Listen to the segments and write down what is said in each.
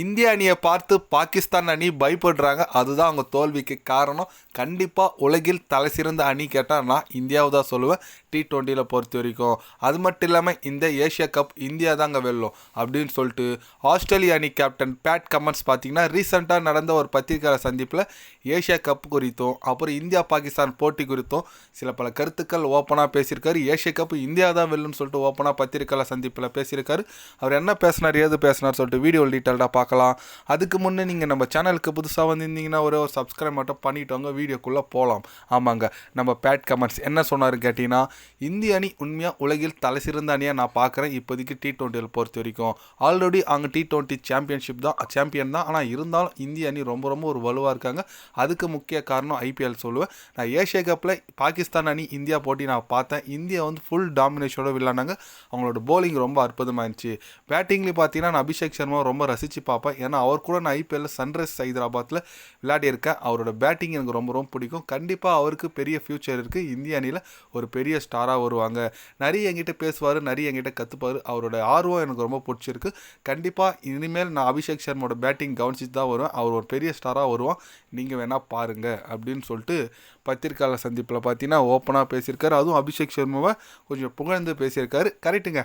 இந்திய அணியை பார்த்து பாகிஸ்தான் அணி பயப்படுறாங்க. அதுதான் அவங்க தோல்விக்கு காரணம். கண்டிப்பாக உலகில் தலை சிறந்த அணி கேட்டால் நான் இந்தியாவை தான் சொல்லுவேன். டி ட்வெண்ட்டியில் பொறுத்த வரைக்கும். அது மட்டும் இல்லாமல் இந்த ஏஷியா கப் இந்தியா தாங்க வெல்லும் அப்படின்னு சொல்லிட்டு ஆஸ்திரேலிய அணி கேப்டன் பேட் கமன்ஸ் பார்த்தீங்கன்னா ரீசெண்டாக நடந்த ஒரு பத்திரிகையாளர் சந்திப்பில் ஏஷியா கப் குறித்தும் அப்புறம் இந்தியா பாகிஸ்தான் போட்டி குறித்தும் சில பல கருத்துக்கள் ஓப்பனாக பேசியிருக்காரு. ஏஷியா கப் இந்தியா தான் வெல்லுன்னு சொல்லிட்டு ஓப்பனாக பத்திரிகையாளர் சந்திப்பில் பேசியிருக்காரு. அவர் என்ன பேசினார் ஏது பேசினார் சொல்லிட்டு வீடியோ டீட்டெயில்டாக பார்க்கலாம். அதுக்கு முன்னே நீங்கள் நம்ம சேனலுக்கு புதுசாக வந்திருந்தீங்கன்னா ஒரே ஒரு சப்ஸ்கிரைப் மட்டும் பண்ணிட்டு வாங்க வீடியோக்குள்ளே போகலாம் ஆமாங்க. நம்ம பேட் கமெண்ட்ஸ் என்ன சொன்னார் கேட்டிங்கன்னா இந்திய அணி உண்மையாக உலகில் தலை சிறந்த அணியாக நான் பார்க்குறேன். இப்போதைக்கு டி டுவெண்ட்டியில் பொறுத்த வரைக்கும். ஆல்ரெடி அவங்க டி டுவெண்ட்டி சாம்பியன்ஷிப் தான் சாம்பியன் தான். ஆனால் இருந்தாலும் இந்திய அணி ரொம்ப ரொம்ப ஒரு வலுவாக இருக்காங்க. அதுக்கு முக்கிய காரணம் ஐபிஎல் சொல்லுவேன். நான் ஏஷியா கப்பில் பாகிஸ்தான் அணி இந்தியா போட்டி நான் பார்த்தேன். இந்தியா வந்து ஃபுல் டாமினேஷனோட விளையாண்டாங்க அவங்களோட போலிங் ரொம்ப அற்புதமாக இருந்துச்சு. பேட்டிங்லேயும் பார்த்தீங்கன்னா நான் அபிஷேக் சர்மா ரொம்ப ரசித்து பார்ப்பேன் ஏன்னா அவர் கூட நான் ஐபிஎல்ல சன்ரைஸ் ஹைதராபாத்தில் விளையாடியிருக்கேன். அவரோட பேட்டிங் எனக்கு ரொம்ப ரொம்ப பிடிக்கும். கண்டிப்பாக அவருக்கு பெரிய ஃப்யூச்சர் இருக்குது இந்திய அணியில் ஒரு பெரிய ஸ்டாராக வருவாங்க. நிறைய என்கிட்ட பேசுவார் நிறைய என்கிட்ட கற்றுப்பார் அவரோட ஆர்வம் எனக்கு ரொம்ப பிடிச்சிருக்கு. கண்டிப்பாக இனிமேல் நான் அபிஷேக் சர்மாவோட பேட்டிங் கவனிச்சிட்டு தான் வருவேன். அவர் ஒரு பெரிய ஸ்டாராக வருவான். நீங்கள் வேணால் பாருங்கள் அப்படின்னு சொல்லிட்டு பத்திரிக்கையாளர் சந்திப்பில் பார்த்தீங்கன்னா ஓப்பனாக பேசியிருக்காரு. அதுவும் அபிஷேக் சர்மாவை கொஞ்சம் புகழ்ந்து பேசியிருக்காரு. கரெக்டுங்க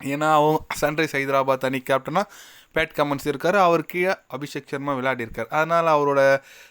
ஏன்னா அவங்க சன்ரைஸ் ஹைதராபாத் அணி கேப்டனாக பேட் கமெண்ட்ஸ் இருக்கார் அவர் கீழே அபிஷேக் சர்மா விளையாடிருக்கார் அதனால் அவரோட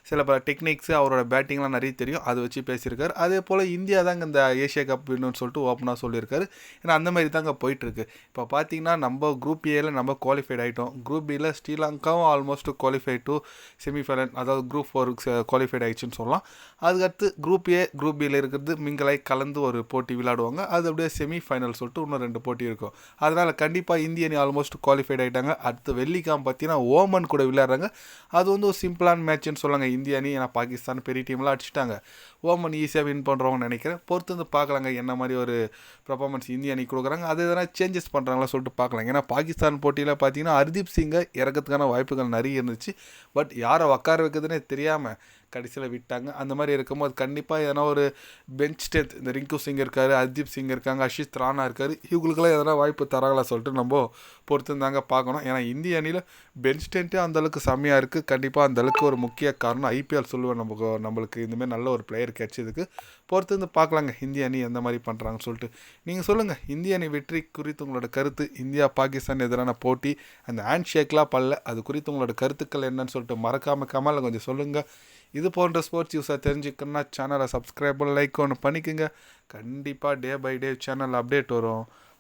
சில பல டெக்னிக்ஸு அவரோட பேட்டிங்லாம் நிறைய தெரியும். அதை வச்சு பேசியிருக்கார். அதே போல் இந்தியா தாங்க இந்த ஏஷியா கப் வின்னு சொல்லிட்டு ஓப்பனாக சொல்லியிருக்காரு. ஏன்னா அந்த மாதிரி தாங்க போயிட்டுருக்கு. இப்போ பார்த்தீங்கன்னா நம்ம குரூப் ஏல நம்ம குவாலிஃபைட் ஆகிட்டோம் குரூப் பியில் ஸ்ரீலங்காவும் ஆல்மோஸ்ட் குவாலிஃபை டு செமிஃபைனல் அதாவது குரூப் ஃபோருக்கு குவாலிஃபைட் ஆகிடுச்சுன்னு சொல்லலாம். அதுக்கடுத்து குரூப் ஏ குரூப் பியில் இருக்கிறது மிங்கலாய் கலந்து ஒரு போட்டி விளையாடுவாங்க. அது அப்படியே செமிஃபைனல் சொல்லிட்டு இன்னும் ரெண்டு போட்டி இருக்கும். அதனால் கண்டிப்பாக இந்திய அணி ஆல்மோஸ்ட் குவாலிஃபைட் ஆகிட்டாங்க அடுத்து வெள்ளிக்காம் பார்த்தீங்கன்னா ஓமன் கூட விளையாடுறாங்க. அது வந்து ஒரு சிம்பிளான மேட்ச்னு சொல்லுவாங்க. இந்திய அணி ஏன்னா பாகிஸ்தான் பெரிய டீம்லாம் அடிச்சிட்டாங்க. ஓமன் ஈஸியாக வின் பண்ணுறவங்கன்னு நினைக்கிறேன். பொறுத்து வந்து பார்க்கலாங்க என்ன மாதிரி ஒரு பர்ஃபார்மன்ஸ் இந்திய அணி கொடுக்குறாங்க. அது எதனா சேஞ்சஸ் பண்ணுறாங்களா சொல்லிட்டு பார்க்கலாம் ஏன்னா பாகிஸ்தான் போட்டியில் பார்த்தீங்கன்னா ஹர்தீப் சிங்கை இறக்கிறதுக்கான வாய்ப்புகள் நிறைய இருந்துச்சு. பட் யாரை உட்கார வைக்கிறதுனே தெரியாமல் கடைசியில் விட்டாங்க. அந்த மாதிரி இருக்கும்போது கண்டிப்பாக எதனா ஒரு பெஞ்ச் ஸ்ட்ரென்த் இந்த ரிங்கு சிங் இருக்கார் அர்தீப் சிங் இருக்காங்க அஷித் ராணா இருக்கார் இவங்களுக்கெல்லாம் எதனா வாய்ப்பு தராங்களா சொல்லிட்டு நம்ம பொறுத்துருந்தாங்க பார்க்கணும். ஏன்னா இந்திய அணியில் பெஞ்ச் ஸ்ட்ரென்த்தே அந்தளவுக்கு செம்மையாக இருக்குது கண்டிப்பாக அந்தளவுக்கு ஒரு முக்கிய காரணம் ஐபிஎல் சொல்லுவேன் நமக்கு நம்மளுக்கு இந்தமாரி நல்ல ஒரு பிளேயர் கிடைச்சதுக்கு பொறுத்து வந்து பார்க்கலாங்க. இந்திய அணி எந்த மாதிரி பண்ணுறாங்கன்னு சொல்லிட்டு. நீங்கள் சொல்லுங்கள் இந்திய அணி வெற்றி குறித்து உங்களோட கருத்து இந்தியா பாகிஸ்தான் எதிரான போட்டி அந்த ஹேண்ட் ஷேக்லாம் பல்ல அது குறித்து உங்களோட கருத்துக்கள் என்னன்னு சொல்லிட்டு மறக்காம கமல் கொஞ்சம் சொல்லுங்கள் இது போன்ற ஸ்போர்ட்ஸ் யூஸாக தெரிஞ்சுக்கணும்னா சேனலை சப்ஸ்கிரைப் லைக் ஒன்று பண்ணிக்கோங்க. கண்டிப்பாக day by day channel update வரும்.